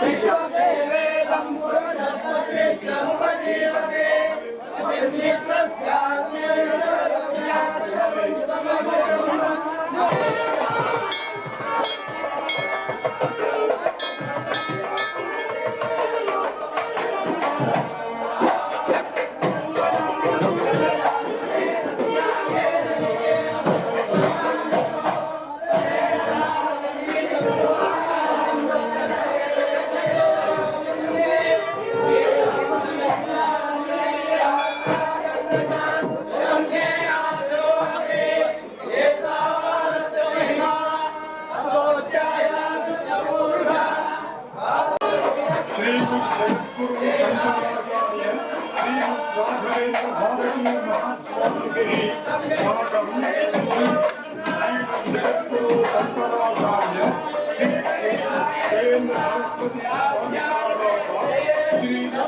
ಶ್ರೀ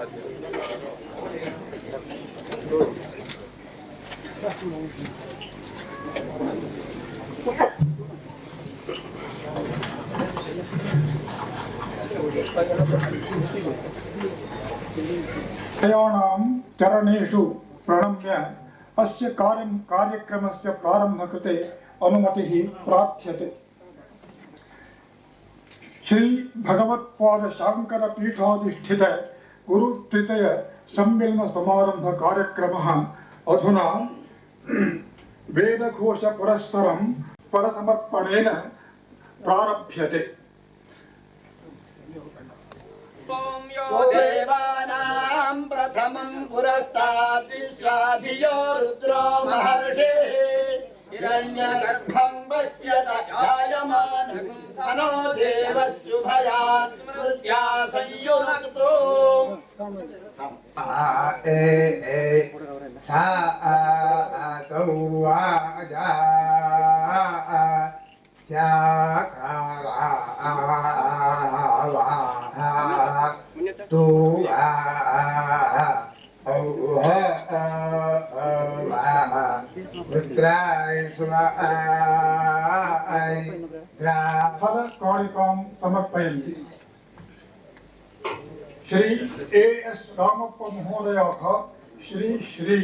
त्रयाणां प्रणम्य अस्य कार्यं कार्यक्रमस्य प्रारम्भकृते अनुमतिः प्रार्थ्यते। श्री కురుత్తితయ సమ్మేళన సమారంభ కార్యక్రమ అధునా వేదఘోష పురస్సరం పరసమర్పణేన ప్రారభ్యతే దేవానాం ప్రథమం పురస్తాద్విశ్వాధియో రుద్రో మహర్షే హిరణ్యగర్భం పశ్యత विश्वाधियो रुद्रो महर्षिः हिरण्यगर्भं पश्यत जायमानं मनो देवशुभया स्मृत्या संयुक्तो ए ए सा आ गौ आ जा स्या कारा वा तु आ औ ह स्मारिकां समर्पयन्ति। श्री ए एस् रामप्पमहोदयाः श्री श्री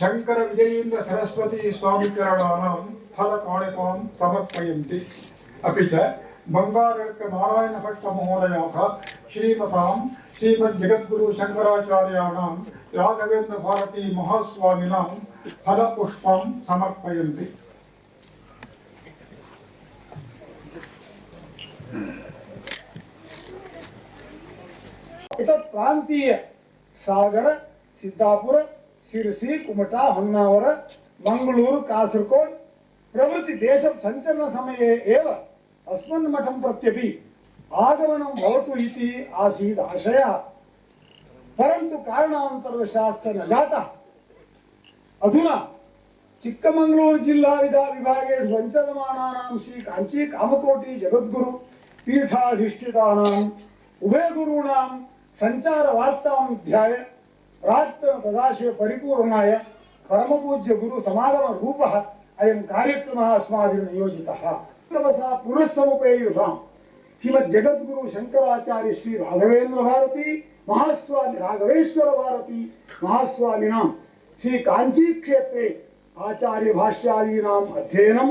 शङ्करविजयेन्द्रसरस्वतीस्वामिचरणानां फलकाणिकां समर्पयन्ति। अपि च बङ्गारकनारायणभट्टमहोदयाः श्रीमतां श्रीमज्जगद्गुरुशङ्कराचार्याणां राघवेन्द्रभारतीमहास्वामिनां फलपुष्पं समर्पयन्ति। ಪ್ರಾಂತೀಯ ಸಾಗರ, ಸಿದ್ದಾಪುರ, ಸಿರಿಸಿ, ಕುಮಟಾ, ಹೊನ್ನಾವರ, ಮಂಗಳೂರು, ಕಾಸರಗೋಡ್. ಪ್ರಭೃತಿ ದೇಶ ಸಂಚಲನ ಸಮಯ ಏವ ಅಸ್ಮನ್ ಮಠಂ ಪ್ರತ್ಯಪಿ. ಆಗಮನಂ ಭವತು ಇತಿ ಆಸೀದ ಆಶಯ. ಪರಂತು ಕಾರಣಾಂತರವಶಾಸ್ತ್ರ ನ ಜಾತ. ಅಧುನಾ ಚಿಕ್ಕಮಂಗಳೂರು ಜಿಲ್ಲಾ ವಿಧ ವಿಭಾಗ ಸಂಚಲಮಾನಾಂ ಶ್ರೀ ಕಾಂಚಿ ಕಾಮಕೋಟಿ ಜಗದ್ಗುರು. పీఠాధిష్ఠితానాం ఉభయ గురుణాం సంచార వార్తాం ధ్యాయ రాత్ర తదాశయ పరిపూర్ణాయ పరమపూజ్య గురు సమాగమ రూప అయం కార్యక్రమ అస్మాది నియోజిత పునఃసముపేయుషాం శ్రీమద్ జగద్గురు శంకరాచార్య శ్రీ రాఘవేంద్ర భారతి మహాస్వామి రాఘవేశ్వర భారతి మహాస్వామినాం శ్రీ కాంచీక్షేత్రే ఆచార్య భాష్యాదీనాం అధ్యయనం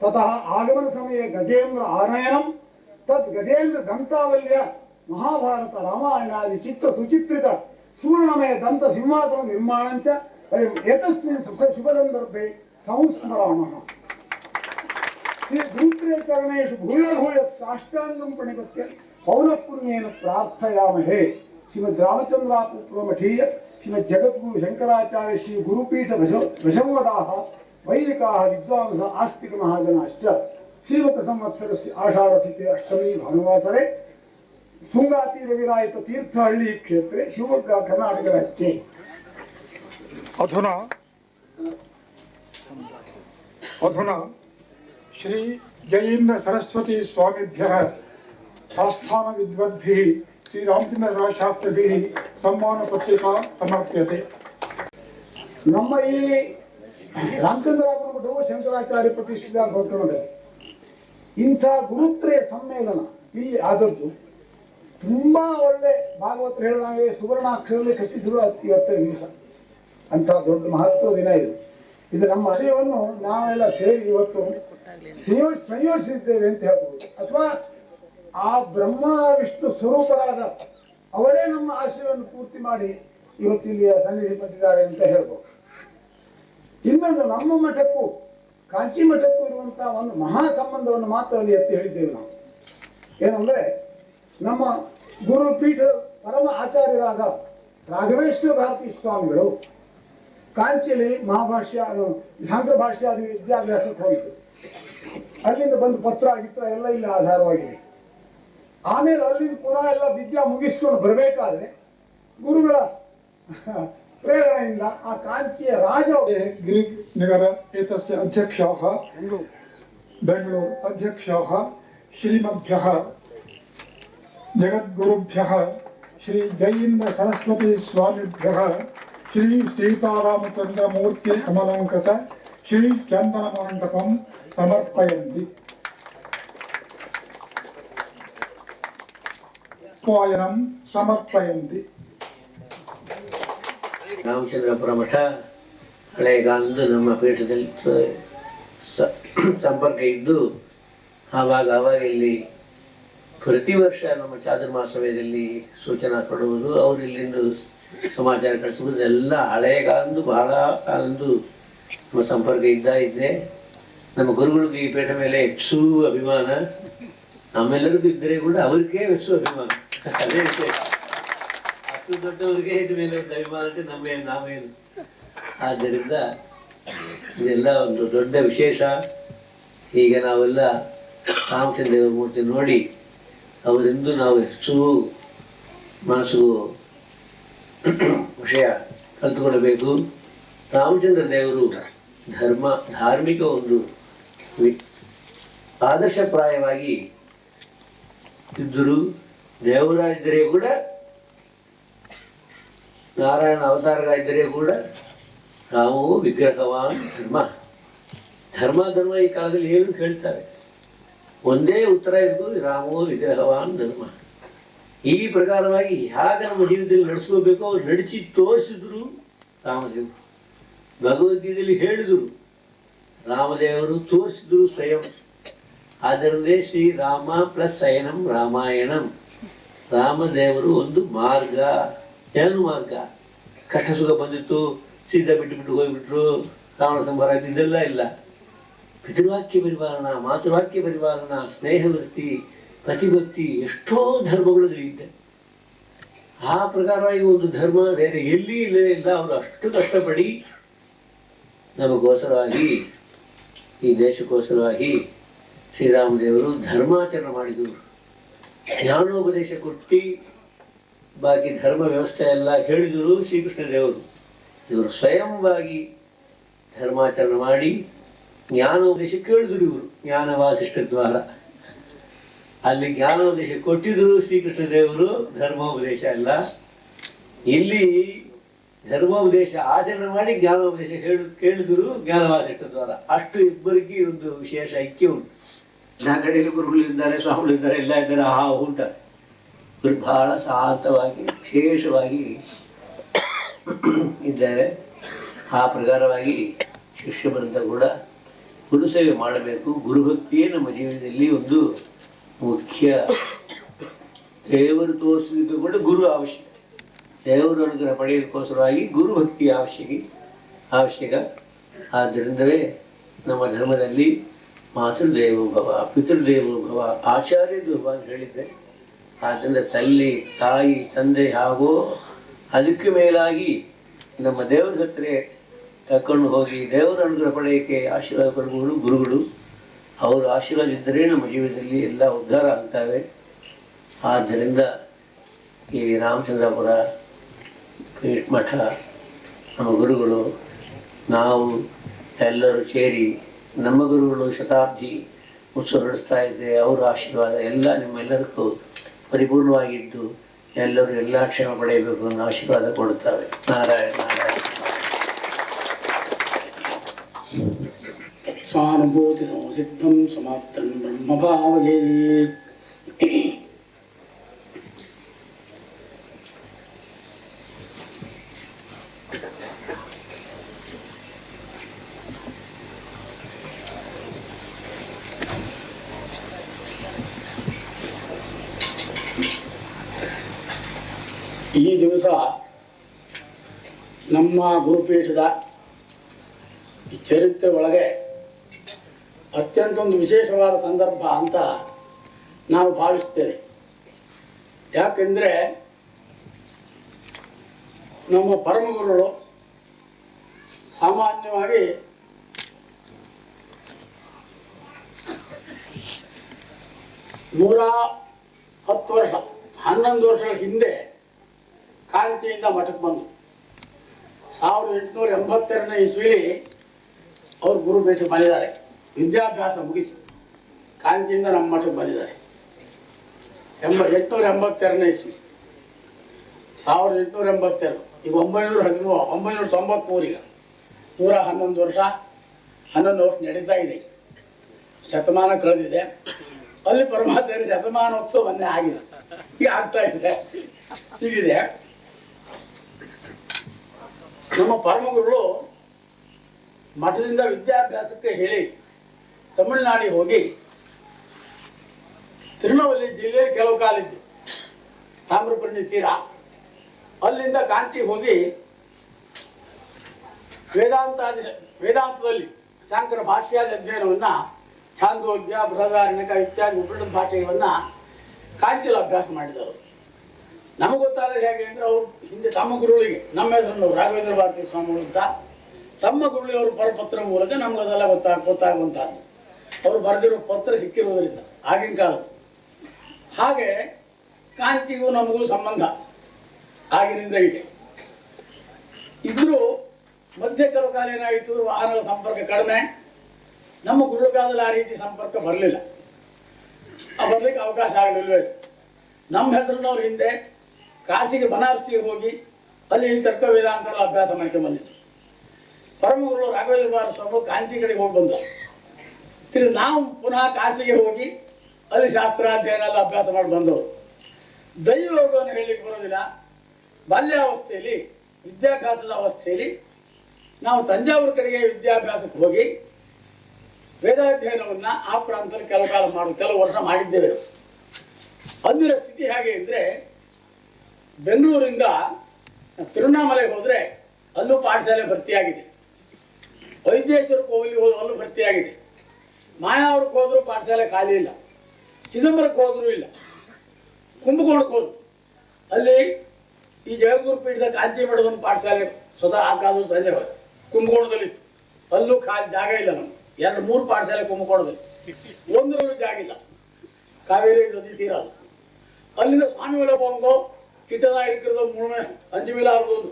తగమన సమయ గజేంద్ర ఆనయనం ತದ್ ಗಜೇಂದ್ರ ದಂತಾವಲ್ಯ ಮಹಾಭಾರತ ರಾಮಾಯಣಾದಿ ಚಿತ್ತ ಸುಚಿತ್ರಿತ ಸೂರ್ಣಮಯ ದಂತ ಸಿಂಹಾಸನ ನಿರ್ಮಾಣಂಚ ವಯಂ ಏತಸ್ಮಿನ್ ಸುಖ ಶುಭ ಸಂದರ್ಭೆ ಸಂಸ್ಮರಾಮಃ ಶ್ರೀ ಧೂತ್ರೇಚರಣೇಷು ಭೂಯ ಭೂಯ ಸಾಷ್ಟಾಂಗಂ ಪ್ರಣಿಪತ್ಯ ಪೌನಃಪುಣ್ಯೇನ ಪ್ರಾರ್ಥಯಾಮಹೇ ಶ್ರೀಮದ್ ರಾಮಚಂದ್ರಾಪುತ್ರಮಠೀಯ ಶ್ರೀಮದ್ ಜಗದ್ಗುರು ಶಂಕರಾಚಾರ್ಯ ಶ್ರೀ ಗುರುಪೀಠ ದಶಮದಾಹ ವೈದಿಕಾಹ ವಿದ್ವಾಂಸ ಆಸ್ತಿಕ ಮಹಾಜನಾಶ್ಚ ಶ್ರೀಮತಸಂವತ್ಸರಸ್ಯ ಆಷಾಢತಿಥಿ ಅಷ್ಟಮಿ ಭಾನುವಾಸರೆ ಸುಂಗಾತಿ ರವಿರಾಯಿತ ತೀರ್ಥಹಳ್ಳಿ ಕ್ಷೇತ್ರೆ ಶಿವಮೊಗ್ಗ ಕರ್ನಾಟಕ ರಾಜ್ಯ ಅಧುನಾ ಅಧುನಾ ಶ್ರೀ ಜಯೀಂದ್ರ ಸರಸ್ವತಿ ಸ್ವಾಮಿಭ್ಯ ಆಸ್ಥಾನ ವಿದ್ವದ್ಭಿ ಶ್ರೀರಾಮಚಂದ್ರ ಶಾಸ್ತ್ರಿಭಿ ಸಮ್ಮಾನ ಪತ್ರಿಕಾ ಸಮರ್ಪ್ಯತೆ ನಮ್ಮ ಈ ರಾಮಚಂದ್ರಾಪುರ ಮಠವು ಶಂಕರಾಚಾರ್ಯ ಪ್ರತಿಷ್ಠಿತ ಗೋಕರ್ಣದಲ್ಲಿ ಇಂಥ ಗುರುತ್ರಯ ಸಮ್ಮೇಳನ ಇಲ್ಲಿ ಆದದ್ದು ತುಂಬಾ ಒಳ್ಳೆ ಭಾಗವತರು ಹೇಳಿದಂಗೆ ಸುವರ್ಣಾಕ್ಷರದಲ್ಲಿ ಖಚಿಸಿರುವ ಇವತ್ತೇ ದಿವಸ. ಅಂತ ದೊಡ್ಡ ಮಹತ್ವ ದಿನ ಇದು. ಇದು ನಮ್ಮ ಅರಿವನ್ನು ನಾವೆಲ್ಲ ಸೇರಿ ಇವತ್ತು ಸಂಯೋಜ ಸಂಯೋಜಿಸಿದ್ದೇವೆ ಅಂತ ಹೇಳ್ಬೋದು. ಅಥವಾ ಆ ಬ್ರಹ್ಮ ವಿಷ್ಣು ಸ್ವರೂಪರಾದ ಅವರೇ ನಮ್ಮ ಆಶಯವನ್ನು ಪೂರ್ತಿ ಮಾಡಿ ಇವತ್ತು ಸನ್ನಿಧಿ ಬಂದಿದ್ದಾರೆ ಅಂತ ಹೇಳ್ಬೋದು. ಇನ್ನೊಂದು ನಮ್ಮ ಮಠಕ್ಕೂ ಕಾಂಚಿ ಮಠಕ್ಕೂ ಇರುವಂತಹ ಒಂದು ಮಹಾ ಸಂಬಂಧವನ್ನು ಮಾತ್ರ ಅಲ್ಲಿ ಎತ್ತಿ ಹೇಳಿದ್ದೇವೆ ನಾವು. ಏನಂದ್ರೆ, ನಮ್ಮ ಗುರು ಪೀಠ ಪರಮ ಆಚಾರ್ಯರಾದ ರಾಘವೇಶ್ವರ ಭಾರತಿ ಸ್ವಾಮಿಗಳು ಕಾಂಚಿಯಲ್ಲಿ ಮಹಾಭಾಷ್ಯ ಶಾಂಕರ ಭಾಷ್ಯಾದಿ ವಿದ್ಯಾಭ್ಯಾಸಕ್ಕೆ ಹೋಯಿತು ಅಲ್ಲಿಂದ ಬಂದು ಪತ್ರ ಗಿತ್ರ ಎಲ್ಲ ಇಲ್ಲಿ ಆಧಾರವಾಗಿದೆ. ಆಮೇಲೆ ಅಲ್ಲಿಂದ ಪುನಃ ಎಲ್ಲ ವಿದ್ಯಾ ಮುಗಿಸ್ಕೊಂಡು ಬರಬೇಕಾದ್ರೆ ಗುರುಗಳ प्रेरणेन आ कांचीय राज नगर एतस्य अध्यक्षः अध्यक्षः, श्रीमद्भ्यः, जगद्गुरुभ्यः, श्री जयीन्द्र सरस्वती स्वामिभ्यः, श्री सीतारामचन्द्रमूर्ति श्री चन्दनमण्डपं समर्पयन्ति। समर्पयन्ति। ರಾಮಚಂದ್ರಪುರ ಮಠ ಕಾಲದ್ದು ನಮ್ಮ ಪೀಠದಲ್ಲಿ ಸಂಪರ್ಕ ಇದ್ದು, ಆವಾಗ ಆವಾಗ ಇಲ್ಲಿ ಪ್ರತಿ ವರ್ಷ ನಮ್ಮ ಚಾತುರ್ಮಾಸ ಸಮಯದಲ್ಲಿ ಸೂಚನಾ ಕೊಡುವುದು, ಅವರು ಇಲ್ಲಿಂದು ಸಮಾಚಾರ ಕಳಿಸುವುದು ಎಲ್ಲ ಹಳೆಗಾಲದ್ದು, ಬಹಳ ಕಾಲದ್ದು ನಮ್ಮ ಸಂಪರ್ಕ ಇದ್ದ ಇದ್ದೆ. ನಮ್ಮ ಗುರುಗಳಿಗೆ ಈ ಪೀಠ ಮೇಲೆ ಹೆಚ್ಚು ಅಭಿಮಾನ. ನಮ್ಮೆಲ್ಲರಿಗೂ ಇದ್ದರೆ ಕೂಡ ಅವ್ರಿಗೆ ಹೆಚ್ಚು ಅಭಿಮಾನ. ಅದೇ ವಿಷಯ ಅಷ್ಟು ದೊಡ್ಡವರಿಗೆ ಇದ್ರ ಮೇಲೆ ಒಂದು ಅಭಿಮಾನ ನಾವೇನು? ಆದ್ದರಿಂದ ಇದೆಲ್ಲ ಒಂದು ದೊಡ್ಡ ವಿಶೇಷ. ಈಗ ನಾವೆಲ್ಲ ರಾಮಚಂದ್ರ ಮೂರ್ತಿ ನೋಡಿ, ಅವರಿಂದ ನಾವು ಹೆಚ್ಚು ಮನಸ್ಸು ವಿಷಯ ಕಲ್ತುಕೊಳ್ಳಬೇಕು ರಾಮಚಂದ್ರ ದೇವರು ಧರ್ಮ, ಧಾರ್ಮಿಕ ಒಂದು ಆದರ್ಶಪ್ರಾಯವಾಗಿ ಇದ್ದರು ದೇವರಾಗಿದ್ದರೆ ಕೂಡ ನಾರಾಯಣ ಅವತಾರರಾಗಿದ್ದರೆ ಕೂಡ ರಾಮವು ವಿಗ್ರಹವಾನ್ ಧರ್ಮ. ಧರ್ಮ ಧರ್ಮ ಈ ಕಾಲದಲ್ಲಿ ಏನು ಕೇಳ್ತಾರೆ ಒಂದೇ ಉತ್ತರ ಇದ್ದು ರಾಮೋ ವಿಗ್ರಹವಾನ್ ಧರ್ಮ. ಈ ಪ್ರಕಾರವಾಗಿ ಹೇಗೆ ನಮ್ಮ ಜೀವಿತದಲ್ಲಿ ನಡೆಸ್ಕೋಬೇಕು ಅವ್ರು ನಡೆಸಿ ತೋರಿಸಿದ್ರು ರಾಮದೇವರು. ಭಗವದ್ಗೀತೆಯಲ್ಲಿ ಹೇಳಿದರು, ರಾಮದೇವರು ತೋರಿಸಿದ್ರು ಸ್ವಯಂ. ಆದ್ದರಿಂದ ಶ್ರೀರಾಮ ಪ್ಲಸ್ ಅಯನಂ ರಾಮಾಯಣಂ. ರಾಮದೇವರು ಒಂದು ಮಾರ್ಗ. ಏನು ಮಾರ್ಗ. ಕಷ್ಟ ಸುಖ ಬಂದಿತ್ತು ಸೀದಾ ಬಿಟ್ಟು ಬಿಟ್ಟು ಹೋಗ್ಬಿಟ್ರು ರಾವಣ ಆಯ್ತು, ಇದೆಲ್ಲ ಇಲ್ಲ. ಪಿತೃವಾಕ್ಯ ಪರಿಪಾಲನ ಮಾತೃವಾಕ್ಯ ಪರಿಪಾಲನ ಸ್ನೇಹವೃತ್ತಿ ಪ್ರತಿಭಕ್ತಿ ಎಷ್ಟೋ ಧರ್ಮಗಳು ಇದೆ. ಆ ಪ್ರಕಾರವಾಗಿ ಒಂದು ಧರ್ಮ ಬೇರೆ ಎಲ್ಲಿ ಇಲ್ಲದೇ ಇಲ್ಲ ಅವರು ಅಷ್ಟು ಕಷ್ಟಪಡಿ ನಮಗೋಸರವಾಗಿ ಈ ದೇಶಕ್ಕೋಸರವಾಗಿ ಶ್ರೀರಾಮದೇವರು ಧರ್ಮಾಚರಣೆ ಮಾಡಿದರು. ಜ್ಞಾನೋಪದೇಶ ಕೊಟ್ಟು ಬಾಕಿ ಧರ್ಮ ವ್ಯವಸ್ಥೆ ಎಲ್ಲ ಹೇಳಿದರು ಶ್ರೀಕೃಷ್ಣ ದೇವರು ಇವರು ಸ್ವಯಂವಾಗಿ ಧರ್ಮಾಚರಣೆ ಮಾಡಿ ಜ್ಞಾನೋಪದೇಶ ಕೇಳಿದ್ರು ಇವರು. ಜ್ಞಾನ ವಾಸಿಷ್ಠ ಅಲ್ಲಿ ಜ್ಞಾನೋಪದೇಶ ಕೊಟ್ಟಿದ್ರು ಶ್ರೀಕೃಷ್ಣ ದೇವರು ಧರ್ಮೋಪದೇಶ ಅಲ್ಲ. ಇಲ್ಲಿ ಧರ್ಮೋಪದೇಶ ಆಚರಣೆ ಮಾಡಿ ಜ್ಞಾನೋಪದೇಶ ಹೇಳಿ, ಕೇಳಿದ್ರು ಜ್ಞಾನ ವಾಸಿಷ್ಠ ದ್ವಾರ. ಅಷ್ಟು ಇಬ್ಬರಿಗೆ ಒಂದು ವಿಶೇಷ ಐಕ್ಯ ಉಂಟು. ಎಲ್ಲ ಕಡೆಯಲ್ಲಿ ಗುರುಗಳಿದ್ದಾರೆ, ಸ್ವಾಮಿಗಳಿದ್ದಾರೆ, ಎಲ್ಲ ಇದ್ದಾರೆ ಆ ಇವರು ಬಹಳ ಶಾಂತವಾಗಿ, ವಿಶೇಷವಾಗಿ ಇದ್ದಾರೆ. ಆ ಪ್ರಕಾರವಾಗಿ ಶಿಷ್ಯ ಬಂದ ಕೂಡ ಗುರು ಸೇವೆ ಮಾಡಬೇಕು. ಗುರುಭಕ್ತಿಯೇ ನಮ್ಮ ಜೀವನದಲ್ಲಿ ಒಂದು ಮುಖ್ಯ ದೇವರು ತೋರಿಸಲಿಕ್ಕೆ ಕೂಡ ಗುರು ಅವಶ್ಯಕ. ದೇವರ ಅನುಗ್ರಹ ಪಡೆಯೋದಕ್ಕೋಸ್ಕರವಾಗಿ ಗುರು ಭಕ್ತಿ ಅವಶ್ಯಕ ಅವಶ್ಯಕ. ಆದ್ದರಿಂದಲೇ ನಮ್ಮ ಧರ್ಮದಲ್ಲಿ ಮಾತೃದೇವೋ ಭವ ಭವ ಆಚಾರ್ಯ ಭವ ಅಂತ ಹೇಳಿದ್ದೆ ಆದ್ದರಿಂದ ತಲ್ಲಿ ತಾಯಿ, ತಂದೆ ಹಾಗೂ ಅದಕ್ಕೆ ಮೇಲಾಗಿ ನಮ್ಮ ದೇವರ ಹತ್ರ ತಕ್ಕೊಂಡು ಹೋಗಿ ದೇವರ ಅನುಗ್ರಹ ಪಡೆಯೋಕ್ಕೆ ಆಶೀರ್ವಾದ ಪಡೆಯುವುದು ಗುರುಗಳು. ಅವರ ಆಶೀರ್ವಾದ ಇದ್ದರೆ ನಮ್ಮ ಜೀವನದಲ್ಲಿ ಎಲ್ಲ ಉದ್ಧಾರ ಆಗ್ತವೆ. ಆದ್ದರಿಂದ ಈ ರಾಮಚಂದ್ರಪುರ ಮಠ, ನಮ್ಮ ಗುರುಗಳು, ನಾವು ಎಲ್ಲರೂ ಸೇರಿ ನಮ್ಮ ಗುರುಗಳು ಶತಾಬ್ದಿ ಉತ್ಸವ ನಡೆಸ್ತಾ ಇದ್ದೆ ಅವರ ಆಶೀರ್ವಾದ ಎಲ್ಲ ನಿಮ್ಮೆಲ್ಲರಿಗೂ ಪರಿಪೂರ್ಣವಾಗಿದ್ದು ಎಲ್ಲರೂ ಎಲ್ಲ ಕ್ಷೇಮ ಪಡೆಯಬೇಕು ಅನ್ನೋ ಆಶೀರ್ವಾದ ಕೊಡುತ್ತಾರೆ. ನಾರಾಯಣ ನಾರಾಯಣ. ಸ್ವಾನುಭೂತಿ ಸಂಸಿದ್ಧಂ ಸಮಾಪ್ತಂ ಬ್ರಹ್ಮಭಾವಯೇ. ನಮ್ಮ ಗುರುಪೀಠದ ಈ ಚರಿತ್ರೆ ಒಳಗೆ ಅತ್ಯಂತ ಒಂದು ವಿಶೇಷವಾದ ಸಂದರ್ಭ ಅಂತ ನಾವು ಭಾವಿಸ್ತೇವೆ. ಯಾಕೆಂದರೆ ನಮ್ಮ ಪರಮಗುರುಗಳು ಸಾಮಾನ್ಯವಾಗಿ ನೂರ ಹತ್ತು ವರ್ಷ, ಹನ್ನೊಂದು ವರ್ಷಗಳ ಹಿಂದೆ ಕಾಂತಿಯಿಂದ ಮಠಕ್ಕೆ ಬಂದರು. ಸಾವಿರದ ಎಂಟುನೂರ ಎಂಬತ್ತೆರಡನೇ ಇಸ್ವಿಲಿ ಅವರು ಗುರು ಮಠಕ್ಕೆ ಬಂದಿದ್ದಾರೆ. ವಿದ್ಯಾಭ್ಯಾಸ ಮುಗಿಸಿ ಕಾಂಚಿಯಿಂದ ನಮ್ಮ ಮಠಕ್ಕೆ ಬಂದಿದ್ದಾರೆ. ಎಂಬ ಎಂಟುನೂರ ಎಂಬತ್ತೆರಡನೇ ಇಸ್ವಿ, ಸಾವಿರದ ಎಂಟುನೂರ ಎಂಬತ್ತೆರಡು, ಈಗ ಒಂಬೈನೂರ ಹದಿಮೂರು ಒಂಬೈನೂರ ತೊಂಬತ್ಮೂರು ಈಗ. ನೂರ ಹನ್ನೊಂದು ವರ್ಷ ಹನ್ನೊಂದು ವರ್ಷ ನಡೀತಾ ಇದೆ ಶತಮಾನ ಕಳೆದಿದೆ. ಅಲ್ಲಿ ಪರಮಾಚಾರ್ಯ ಶತಮಾನೋತ್ಸವ ಮೊನ್ನೆ ಆಗಿದೆ ಈಗ ಆಗ್ತಾ ಇದೆ. ಹೀಗಿದೆ. ನಮ್ಮ ಪರಮಗುರುಗಳು ಮಠದಿಂದ ವಿದ್ಯಾಭ್ಯಾಸಕ್ಕೆ ಹೇಳಿ ತಮಿಳುನಾಡಿಗೆ ಹೋಗಿ ತಿರುನವಲ್ಲಿ ಜಿಲ್ಲೆ ಕೆಲವು ಕಾಲಿದ್ದು ತಾಮ್ರಪರ್ಣಿ ತೀರ. ಅಲ್ಲಿಂದ ಕಾಂಚಿ ಹೋಗಿ ವೇದಾಂತ ವೇದಾಂತದಲ್ಲಿ ಶಾಂಕರ ಭಾಷೆಯಾದ ಅಧ್ಯಯನವನ್ನು, ಛಾಂದೋಗ್ಯ, ಬೃಹದಾರಣ್ಯಕ ಇತ್ಯಾದಿ ಉಪ ಭಾಷೆಗಳನ್ನ ಕಾಂಚಿಯಲ್ಲಿ ಅಭ್ಯಾಸ ಮಾಡಿದರು. ನಮಗೆ ಗೊತ್ತಾದ್ರೆ ಹೇಗೆ ಅಂದ್ರೆ ಅವರು ಹಿಂದೆ ತಮ್ಮ ಗುರುಗಳಿಗೆ ನಮ್ಮ ಹೆಸರನ್ನು ರಾಘವೇಂದ್ರ ಭಾರತಿ ಸ್ವಾಮಿಗಳು ಅಂತ. ತಮ್ಮ ಗುರುಳಿಯವರು ಪರಪತ್ರ ಮೂಲಕ ನಮ್ಗೆ ಅದೆಲ್ಲ ಗೊತ್ತಾಗ ಗೊತ್ತಾಗುವಂತಹದ್ದು. ಅವರು ಬರೆದಿರೋ ಪತ್ರ ಸಿಕ್ಕಿರುವುದರಿಂದ ಆಗಿನ ಕಾಲ ಹಾಗೆ ಕಾಂತಿಗೂ ನಮಗೂ ಸಂಬಂಧ ಆಗಿನಿಂದ ಇದೆ. ಇದ್ರು ಮಧ್ಯ ಕೆಲವು ಕಾಲ ಏನಾಯಿತು, ವಾಹನಗಳ ಸಂಪರ್ಕ ಕಡಿಮೆ. ನಮ್ಮ ಗುರುಗಾದಲ್ಲಿ ಆ ರೀತಿ ಸಂಪರ್ಕ ಬರಲಿಲ್ಲ. ಬರ್ಲಿಕ್ಕೆ ಅವಕಾಶ ಆಗಲಿಲ್ವೇ ನಮ್ಮ ಹೆಸರಿನವ್ರ ಹಿಂದೆ ಕಾಶಿಗೆ ಬನಾರಸಿಗೆ ಹೋಗಿ ಅಲ್ಲಿ ತರ್ಕ ವೇದಾಂತ ಅಭ್ಯಾಸ ಮಾಡ್ಕೊಂಡು ಬಂದಿತ್ತು ಪರಮಗುರು ರಾಘವೇಂದ್ರ ಸ್ವಾಮಿ ಕಾಂಚಿ ಕಡೆಗೆ ಹೋಗಿ ಬಂದರು. ತಿರು ನಾವು ಪುನಃ ಕಾಶಿಗೆ ಹೋಗಿ ಅಲ್ಲಿ ಶಾಸ್ತ್ರಾಧ್ಯಯನ ಎಲ್ಲ ಅಭ್ಯಾಸ ಮಾಡಿ ಬಂದವರು. ದೈವಯೋಗವನ್ನು ಹೇಳಲಿಕ್ಕೆ ಬರೋದಿಲ್ಲ. ಬಾಲ್ಯಾವಸ್ಥೆಯಲ್ಲಿ, ವಿದ್ಯಾಭ್ಯಾಸದ ಅವಸ್ಥೆಯಲ್ಲಿ ನಾವು ತಂಜಾವೂರು ಕಡೆಗೆ ವಿದ್ಯಾಭ್ಯಾಸಕ್ಕೆ ಹೋಗಿ ವೇದಾಧ್ಯಯನವನ್ನು ಆ ಪ್ರಾಂತದಲ್ಲಿ ಕೆಲವು ಕಾಲ ಮಾಡು, ಕೆಲವು ವರ್ಷ ಮಾಡಿದ್ದೇವೆ ಅಂದಿನ ಸ್ಥಿತಿ ಹೇಗೆ ಅಂದರೆ ಬೆಂಗಳೂರಿಂದ ತಿರುವಣ್ಣಾಮಲೆಗೆ ಹೋದರೆ ಅಲ್ಲೂ ಪಾಠಶಾಲೆ ಭರ್ತಿಯಾಗಿದೆ. ವೈದ್ಯೇಶ್ವರಕ್ಕೆ ಹೋಗಲಿ ಹೋದ್ರು ಅಲ್ಲೂ ಭರ್ತಿಯಾಗಿದೆ. ಮಾಯಾವರಕ್ಕೆ ಹೋದ್ರು ಪಾಠಶಾಲೆ ಖಾಲಿ ಇಲ್ಲ. ಚಿದಂಬರಕ್ಕೆ ಹೋದರೂ ಇಲ್ಲ. ಕುಂಭಕೋಣಕ್ಕೆ ಹೋದ್ರು. ಅಲ್ಲಿ ಈ ಜಗದ್ಗುರು ಪೀಠದ ಕಾಂಚಿ ಒಂದು ಪಾಠಶಾಲೆ ಸ್ವತಃ ಕಾಲದಲ್ಲಿ ಸಂಜೆ ಕುಂಭಕೋಣದಲ್ಲಿತ್ತು. ಅಲ್ಲೂ ಖಾಲಿ ಜಾಗ ಇಲ್ಲ ನಮ್ಗೆ. ಎರಡು, ಮೂರು ಪಾಠಶಾಲೆ ಕುಂಭಕೋಣದಲ್ಲಿ. ಒಂದರಲ್ಲೂ ಜಾಗ ಇಲ್ಲ. ಕಾವೇರಿ ನದಿ ತೀರ. ಅಲ್ಲಿಂದ ಸ್ವಾಮಿ ಬಂದು ಇರಿಕಿರೋದು ಮೂರನೇ ಅಂಜು ಮಿಲ ಇಲ್ಲಿ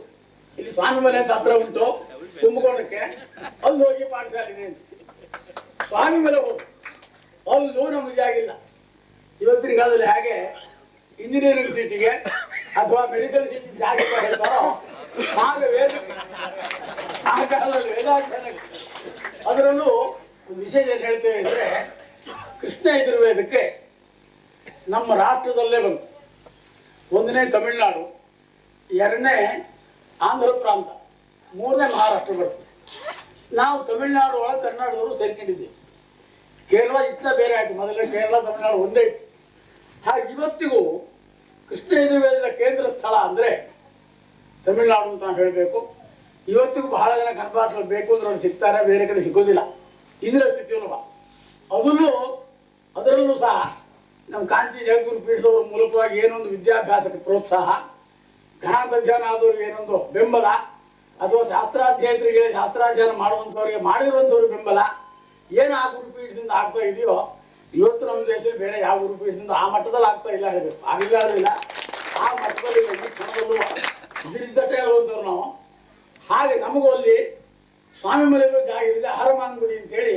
ಇಲ್ಲಿ ಸ್ವಾಮಿಮಲೆ ಅಂತ ಹತ್ರ ಉಂಟು, ಕುಂಭಕೋಣಕ್ಕೆ. ಅಲ್ಲಿ ಹೋಗಿ ಪಾಠಶಾಲೆ ಸ್ವಾಮಿ ಮೇಲೆ ಸ್ವಾಮಿಮಲೆ ಅಲ್ಲಿ ನಮಗೆ ಆಗಿಲ್ಲ ಇವತ್ತಿನ ಕಾಲದಲ್ಲಿ ಹಾಗೆ ಇಂಜಿನಿಯರಿಂಗ್ ಸೀಟಿಗೆ ಅಥವಾ ಮೆಡಿಕಲ್ ಸೀಟಿಗೆ ಜಾಗ ಹೇಳ್ತಾರೋ? ಹಾಗೆ ವೇದ ಆ ಕಾಲದಲ್ಲಿ ಅದರಲ್ಲೂ ಒಂದು ವಿಶೇಷ ಏನು ಹೇಳ್ತೇವೆ ಅಂದ್ರೆ ಕೃಷ್ಣ ಯಜುರ್ವೇದಕ್ಕೆ ನಮ್ಮ ರಾಷ್ಟ್ರದಲ್ಲೇ ಬಂತು. ಒಂದನೇ ತಮಿಳುನಾಡು, ಎರಡನೇ ಆಂಧ್ರ ಪ್ರಾಂತ, ಮೂರನೇ ಮಹಾರಾಷ್ಟ್ರ ಬರ್ತದೆ. ನಾವು ತಮಿಳುನಾಡು ಒಳಗೆ ಕರ್ನಾಟಕದವರು ಸೇರ್ಕೊಂಡಿದ್ದೀವಿ. ಕೇರಳ ಇತ್ತ ಬೇರೆ ಆಯ್ತು. ಮೊದಲೇ ಕೇರಳ, ತಮಿಳುನಾಡು ಒಂದೇ ಇತ್ತು. ಹಾಗೆ ಇವತ್ತಿಗೂ ಕೃಷ್ಣ ಯಜುರ್ವೇದದ ಕೇಂದ್ರ ಸ್ಥಳ ಅಂದರೆ ತಮಿಳುನಾಡು ಅಂತ ನಾವು ಹೇಳಬೇಕು. ಇವತ್ತಿಗೂ ಬಹಳ ಜನ ಕನ್ನಡ ಬೇಕು ಅಂದ್ರೆ ಅವ್ರು ಸಿಗ್ತಾರೆ, ಬೇರೆ ಕಡೆ ಸಿಗೋದಿಲ್ಲ. ಇದರ ಸ್ಥಿತಿಯಲ್ವ ಅದನ್ನು ಅದರಲ್ಲೂ ಸಹ ನಮ್ಮ ಕಾಂಚಿ ಜಗದ್ಗುರು ಪೀಠದವ್ರ ಮೂಲಕವಾಗಿ ಏನೊಂದು ವಿದ್ಯಾಭ್ಯಾಸಕ್ಕೆ ಪ್ರೋತ್ಸಾಹ ಘನಾಂತ ಜನ ಆದವ್ರಿಗೆ ಏನೊಂದು ಬೆಂಬಲ, ಅಥವಾ ಶಾಸ್ತ್ರಾಧ್ಯಯನರಿಗೆ ಶಾಸ್ತ್ರಾಧ್ಯಯನ ಮಾಡುವಂಥವ್ರಿಗೆ ಮಾಡಿರುವಂಥವ್ರಿಗೆ ಬೆಂಬಲ, ಏನು ಆ ಗುರುಪೀಠದಿಂದ ಆಗ್ತಾ ಇದೆಯೋ, ಇವತ್ತು ನಮ್ಮ ದೇಶದಲ್ಲಿ ಬೇರೆ ಯಾವ ಗುರುಪೀಠದಿಂದ ಆ ಮಟ್ಟದಲ್ಲಿ ಆಗ್ತಾ ಇಲ್ಲ ಹೇಳಬೇಕು ಆಗಿಲ್ಲ ಆಗಲಿಲ್ಲ ಆ ಮಟ್ಟದಲ್ಲಿ ಕ್ಷಣದಲ್ಲೂ ಇದರಿದ್ದಟ್ಟೆ ಹೇಳುವಂಥವ್ರು ನಾವು. ಹಾಗೆ ನಮಗೂ ಅಲ್ಲಿ ಸ್ವಾಮಿ ಮಲೆಗೂ ಜಾಗ ಗುಡಿ ಅಂತ ಅಂತೇಳಿ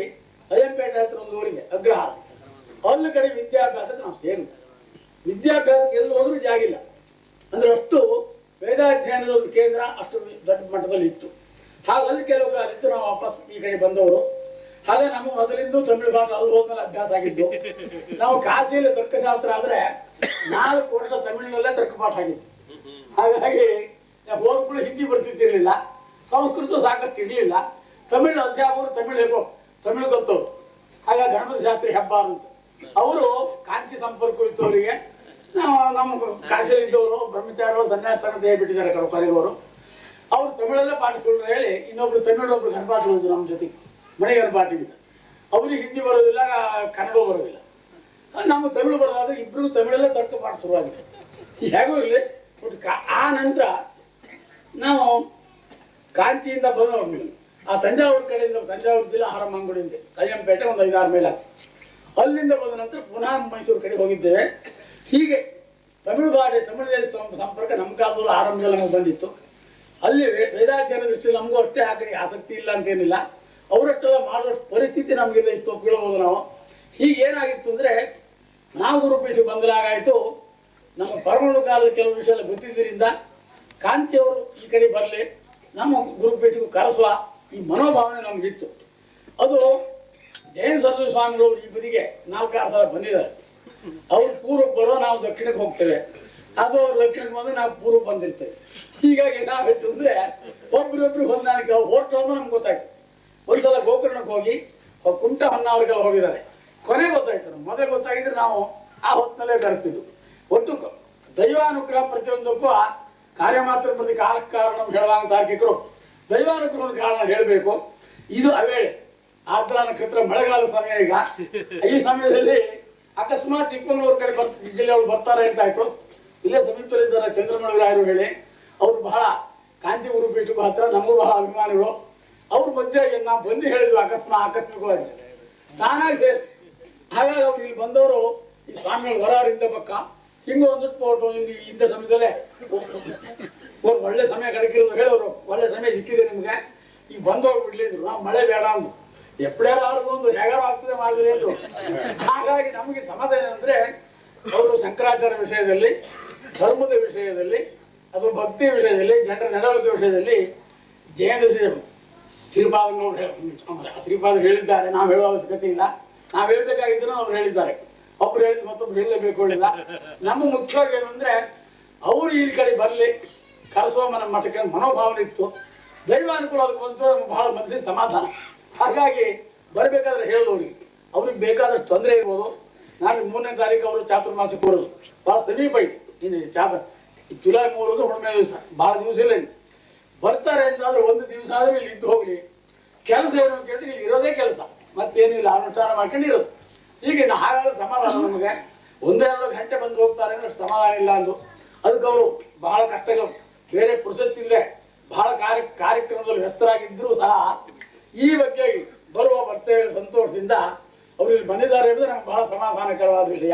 ಅಯ್ಯಂಪೇಟೆ ಹತ್ರ ಒಂದು ಊರಿಗೆ ಅಗ್ರಹಾರ ಅಲ್ಲಿ ಕಡೆ ವಿದ್ಯಾಭ್ಯಾಸಕ್ಕೆ ನಾವು ಸೇರಿ ವಿದ್ಯಾಭ್ಯಾಸಕ್ಕೆ ಎಲ್ಲಿ ಹೋದ್ರೂ ಜಾಗಿಲ್ಲ ಅಂದ್ರೆ ಅಷ್ಟು ವೇದಾಧ್ಯಯನದ ಒಂದು ಕೇಂದ್ರ ಅಷ್ಟು ದೊಡ್ಡ ಮಟ್ಟದಲ್ಲಿ ಇತ್ತು. ಹಾಗೆ ಅಲ್ಲಿ ಕೆಲವು ಕಾಲಿದ್ದು ನಾವು ವಾಪಸ್ ಈ ಕಡೆ ಬಂದವರು. ಹಾಗೆ ನಮ್ಮ ಮೊದಲಿಂದ ತಮಿಳು ಭಾಷೆ ಅಲ್ಲಿ ಹೋದ್ಮೇಲೆ ಅಭ್ಯಾಸ ಆಗಿದ್ದು. ನಾವು ಕಾಶಿಯಲ್ಲಿ ತರ್ಕಶಾಸ್ತ್ರ ಆದ್ರೆ ನಾಲ್ಕು ವರ್ಷ ತಮಿಳಿನಲ್ಲೇ ತರ್ಕ ಪಾಠ ಆಗಿತ್ತು. ಹಾಗಾಗಿ ಹೋದ್ಗಳು ಹಿಂದಿ ಬರ್ತಿದ್ದಿರಲಿಲ್ಲ ಸಂಸ್ಕೃತ ಸಾಕಷ್ಟು ಇರಲಿಲ್ಲ. ತಮಿಳು ಅಧ್ಯಾಪಕರು ತಮಿಳು ತಮಿಳು ಗೊತ್ತು. ಹಾಗಾಗಿ ಗಣಪತಿ ಶಾಸ್ತ್ರಿ ಹಬ್ಬ ಅಂತ. ಅವರು ಕಾಂತಿ ಸಂಪರ್ಕ ನಾವು ನಮ್ಮ ಕಾಶಿಯಲ್ಲಿ ಇದ್ದವರು ಬ್ರಹ್ಮಚಾರ್ಯರು ಸನ್ಯಾಸ ತಗೊಂಡು ಬಿಟ್ಟಿದ್ದಾರೆ ಕೆಲವು ಕೊನೆಗವರು ಅವರು ತಮಿಳಲ್ಲೇ ಪಾಠಗಳು ಹೇಳಿ, ಇನ್ನೊಬ್ರು ತಮಿಳು ಒಬ್ರು ಗಣಪಾಠಗಳು ನಮ್ಮ ಜೊತೆ. ಮನೆ ಪಾಠ ಅಂತ ಅವ್ರಿಗೆ ಹಿಂದಿ ಬರೋದಿಲ್ಲ, ಕನ್ನಡ ಬರೋದಿಲ್ಲ. ನಮ್ಮ ತಮಿಳು ಬರೋದಾದ್ರೆ ಇಬ್ರು ತಮಿಳಲ್ಲೇ ತರ್ಕ ಪಾಠ ಶುರುವಾಗಿದೆ. ಹೇಗೂ ಇರಲಿ ಬಟ್ ಆ ನಂತರ ನಾವು ಕಾಂಚಿಯಿಂದ ಬಂದು ಆ ತಂಜಾವೂರು ಕಡೆಯಿಂದ, ತಂಜಾವೂರು ಜಿಲ್ಲಾ ಹರಮಂಗುಡಿಯಿಂದ ಕಯ್ಯಂಪೇಟೆ ಒಂದು ಐದಾರು ಮೇಲೆ ಆಗ್ತದೆ. ಅಲ್ಲಿಂದ ಬಂದ ನಂತರ ಪುನಃ ಮೈಸೂರು ಕಡೆ ಹೋಗಿದ್ದೇವೆ. ಹೀಗೆ ತಮಿಳು ಭಾಷೆ ತಮಿಳು ಸಂಪರ್ಕ ನಮ್ಮ ಕಾಲದಲ್ಲಿ ಆರಂಭದಲ್ಲಿ ನಮಗೆ ಬಂದಿತ್ತು. ಅಲ್ಲಿ ವೇದಾಧ್ಯಯನ ದೃಷ್ಟಿಯಲ್ಲಿ ನಮಗೂ ಅಷ್ಟೇ ಆ ಕಡೆ ಆಸಕ್ತಿ ಇಲ್ಲ ಅಂತೇನಿಲ್ಲ. ಅವರಷ್ಟೆಲ್ಲ ಮಾಡುವಷ್ಟು ಪರಿಸ್ಥಿತಿ ನಮಗೆಲ್ಲ ಇತ್ತು ಕೇಳಬಹುದು ನಾವು. ಹೀಗೆ ಏನಾಗಿತ್ತು ಅಂದರೆ, ನಾವು ಗುರುಪೀಠ ಬಂದಲಾಗಾಯಿತು ನಮ್ಮ ಪರಮಾಣು ಕಾಲದ ಕೆಲವು ವಿಷಯ ಗೊತ್ತಿದ್ದರಿಂದ ಕಾಂತಿಯವರು ಈ ಕಡೆ ಬರಲಿ. ನಮ್ಮ ಗುರುಪೀಠಕ್ಕೂ ಕರೆಸುವ ಈ ಮನೋಭಾವನೆ ನಮಗಿತ್ತು. ಅದು ಜೈನ ಸರ್ವ ಸ್ವಾಮಿಗಳು ಇಬ್ಬರಿಗೆ ನಾಲ್ಕಾರು ಸಲ ಬಂದಿದ್ದಾರೆ. ಅವ್ರು ಪೂರ್ವಕ್ಕೆ ಬರೋ ನಾವು ದಕ್ಷಿಣಕ್ಕೆ ಹೋಗ್ತೇವೆ. ಅದು ಅವ್ರು ದಕ್ಷಿಣಕ್ಕೆ ಬಂದು ನಾವು ಪೂರ್ವಕ್ಕೆ ಬಂದಿರ್ತೇವೆ. ಹೀಗಾಗಿ ನಾವಿತ್ತು ಅಂದ್ರೆ ಒಬ್ರಿಗೊಬ್ರು ಹೊಂದಾಣಿಕೆ ಅಂದ್ರೆ ನಮ್ಗೆ ಗೊತ್ತಾಯ್ತು. ಒಂದ್ಸಲ ಗೋಕರ್ಣಕ್ಕೆ ಹೋಗಿ ಕುಂಟ ಹೊನ್ನಾವರಿಗೆಲ್ಲ ಹೋಗಿದ್ದಾರೆ. ಕೊನೆ ಗೊತ್ತಾಯ್ತು ನಮ್ಗೆ. ಮೊದಲೇ ಗೊತ್ತಾಗಿದ್ರೆ ನಾವು ಆ ಹೊತ್ತಿನಲ್ಲೇ ಬರ್ತಿದ್ವು ಒಟ್ಟು ದೈವಾನುಗ್ರಹ ಪ್ರತಿಯೊಂದಕ್ಕೂ ಆ ಕಾರ್ಯ ಮಾತ್ರ ಪ್ರತಿ ಕಾರಣ ಹೇಳುವಂತ ತಾರ್ಕಿಕರು ದೈವಾನುಗ್ರಹದ ಕಾರಣ ಹೇಳಬೇಕು. ಇದು ಅವೇಳೆ. ಆದ್ರ ನಕ್ಷತ್ರ ಮಳೆಗಾಲ ಸಮಯ ಈಗ. ಈ ಸಮಯದಲ್ಲಿ ಅಕಸ್ಮಾತ್ ಚಿಕ್ಕಮಗಳೂರು ಕಡೆ ಬರ್ತ ಜಿಲ್ಲೆಯವರು ಬರ್ತಾರೆ ಅಂತ ಆಯ್ತು. ಇಲ್ಲೇ ಸಮೀಪದಲ್ಲಿದ್ದಾರೆ ಚಂದ್ರಮಳರಾಯರು ಹೇಳಿ. ಅವರು ಬಹಳ ಕಾಂತಿ ಗುರುಪೀಠಕ್ಕೂ ಹತ್ರ ನಮಗೂ ಬಹಳ ಅಭಿಮಾನಿಗಳು. ಅವ್ರ ಮಧ್ಯೆ ನಾವು ಬಂದು ಹೇಳಿದ್ವಿ ಅಕಸ್ಮಾತ್ ಆಕಸ್ಮಿಕವಾಗಿ. ತಾನಾಗಿ ಸೇರಿ ಹಾಗಾಗಿ ಅವ್ರು ಇಲ್ಲಿ ಬಂದವರು ಈ ಸ್ವಾಮಿಗಳು ಹೊರವರಿಂದ ಪಕ್ಕ. ಹಿಂಗ ಒಂದು ಫೋಟೋ ಹಿಂಗೆ ಇಂಥ ಸಮಯದಲ್ಲೇ ಅವ್ರು ಒಳ್ಳೆ ಸಮಯ ಕಡಕಿರೋದು ಹೇಳೋರು. ಒಳ್ಳೆ ಸಮಯ ಸಿಕ್ಕಿದೆ ನಿಮಗೆ. ಈಗ ಬಂದವ್ರು ಬಿಡ್ಲಿದ್ರು ಮಳೆ ಬೇಡ ಅಂದು ಎಪ್ಪಡ್ಯಾರ ಒಂದು ಹೇಗಾರು ಆಗ್ತದೆ ಮಾಡಿದ್ರೆ ಹಾಗಾಗಿ ನಮಗೆ ಸಮಾಧಾನ ಅಂದ್ರೆ ಅವರು ಶಂಕರಾಚಾರ್ಯ ವಿಷಯದಲ್ಲಿ ಧರ್ಮದ ವಿಷಯದಲ್ಲಿ ಅಥವಾ ಭಕ್ತಿ ವಿಷಯದಲ್ಲಿ ಜನರ ನಡವಳಿಕೆ ವಿಷಯದಲ್ಲಿ ಜೈನ ಶ್ರೀಪಾದ ಶ್ರೀಪಾದ ಹೇಳಿದ್ದಾರೆ. ನಾವು ಹೇಳುವ ಅವಶ್ಯಕತೆ ಇಲ್ಲ. ನಾವು ಹೇಳ್ಬೇಕಾಗಿದ್ದನ್ನು ಅವ್ರು ಹೇಳಿದ್ದಾರೆ. ಒಬ್ರು ಹೇಳಿದ್ ಮತ್ತೊಬ್ರು ಹೇಳಲೇಬೇಕು ಇಲ್ಲ ನಮ್ಮ ಮುಖ್ಯವಾಗಿ ಏನು ಅಂದ್ರೆ ಅವರು ಈ ಕಡೆ ಬರಲಿ ಕರೆಸುವ ಮನ ಮಠಕ್ಕೆ ಮನೋಭಾವನೆ ಇತ್ತು. ದೈವಾನುಕೂಲ ಅದಕ್ಕೆ ಬಂತು ಬಹಳ ಮನಸ್ಸಿಗೆ ಸಮಾಧಾನ. ಹಾಗಾಗಿ ಬರಬೇಕಾದ್ರೆ ಹೇಳಿದವ್ರಿಗೆ ಅವ್ರಿಗೆ ಬೇಕಾದಷ್ಟು ತೊಂದರೆ ಇರ್ಬೋದು. ನಾನು ಮೂರನೇ ತಾರೀಕು ಅವರು ಚಾತುರ್ಮಾಸ ಕೂರೋದು ಭಾಳ ಸಮೀಪ ಇದೆ. ಇನ್ನು ಚಾತ ಈ ಜುಲೈ ಮೂರದು ಹುಣ್ಣಿಮೆ ದಿವಸ. ಭಾಳ ದಿವಸ ಇಲ್ಲ ಬರ್ತಾರೆ ಅಂತಂದ್ರೆ ಒಂದು ದಿವಸ ಆದರೂ ಇಲ್ಲಿ ಇದ್ದು ಹೋಗ್ಲಿ. ಕೆಲಸ ಏನು ಅಂತ ಹೇಳಿದ್ರೆ ಇಲ್ಲಿ ಇರೋದೇ ಕೆಲಸ. ಮತ್ತೇನಿಲ್ಲ ಅನುಷ್ಠಾನ ಮಾಡ್ಕೊಂಡು ಇರೋದು ಈಗ ನಾ- ಹಾಗಾದ್ರೆ ಸಮಾಧಾನ ನಮಗೆ. ಒಂದೆರಡು ಗಂಟೆ ಬಂದು ಹೋಗ್ತಾರೆ ಅಂದ್ರೆ ಸಮಾಧಾನ ಇಲ್ಲ ಅಂದು. ಅದಕ್ಕೆ ಅವರು ಬಹಳ ಕಷ್ಟಗಳು. ಬೇರೆ ಪುರುಸತ್ತಿಲ್ಲದೆ ಬಹಳ ಕಾರ್ಯ ಕಾರ್ಯಕ್ರಮದಲ್ಲಿ ವ್ಯಸ್ತರಾಗಿದ್ದರೂ ಸಹ ಈ ಬಗ್ಗೆ ಬರುವ ಭಕ್ತೆಯ ಸಂತೋಷದಿಂದ ಅವರು ಇಲ್ಲಿ ಬಂದಿದ್ದಾರೆ ಎಂಬುದು ನಮ್ಗೆ ಬಹಳ ಸಮಾಧಾನಕರವಾದ ವಿಷಯ.